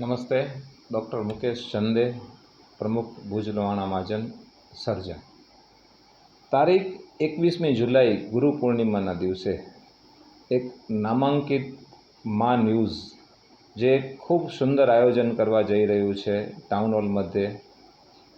નમસ્તે, ડૉક્ટર મુકેશ ચંદે, પ્રમુખ ભુજ લોહાણા મહાજન સર્જન. તારીખ એકવીસમી જુલાઈ ગુરુ પૂર્ણિમાના દિવસે એક નામાંકિત મા ન્યૂઝ, જે ખૂબ સુંદર આયોજન કરવા જઈ રહ્યું છે ટાઉન હોલ મધ્યે,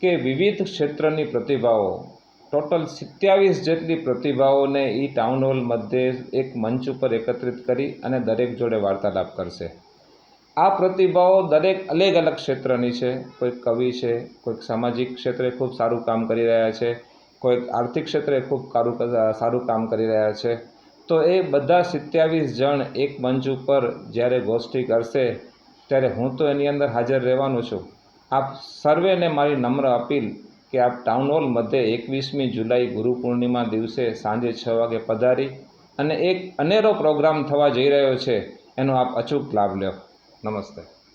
કે વિવિધ ક્ષેત્રની પ્રતિભાઓ, ટોટલ સિત્યાવીસ જેટલી પ્રતિભાઓને એ ટાઉન હોલ મધ્યે એક મંચ ઉપર એકત્રિત કરી અને દરેક જોડે વાર્તાલાપ કરશે. આ પ્રતિભાઓ દરેક અલગ અલગ ક્ષેત્રની છે. કોઈક કવિ છે, કોઈક સામાજિક ક્ષેત્રે ખૂબ સારું કામ કરી રહ્યા છે, કોઈક આર્થિક ક્ષેત્રે ખૂબ સારું સારું કામ કરી રહ્યા છે. તો એ બધા સિત્યાવીસ જણ એક મંચ ઉપર જ્યારે ગોષ્ઠી કરશે ત્યારે હું તો એની અંદર હાજર રહેવાનો છું. આપ સર્વેને મારી નમ્ર અપીલ કે આપ ટાઉન હોલ મધ્યે એકવીસમી જુલાઈ ગુરુ પૂર્ણિમા દિવસે સાંજે છ વાગે પધારી અને એક અનેરો પ્રોગ્રામ થવા જઈ રહ્યો છે, એનો આપ અચૂક લાભ લ્યો નમસ્તે.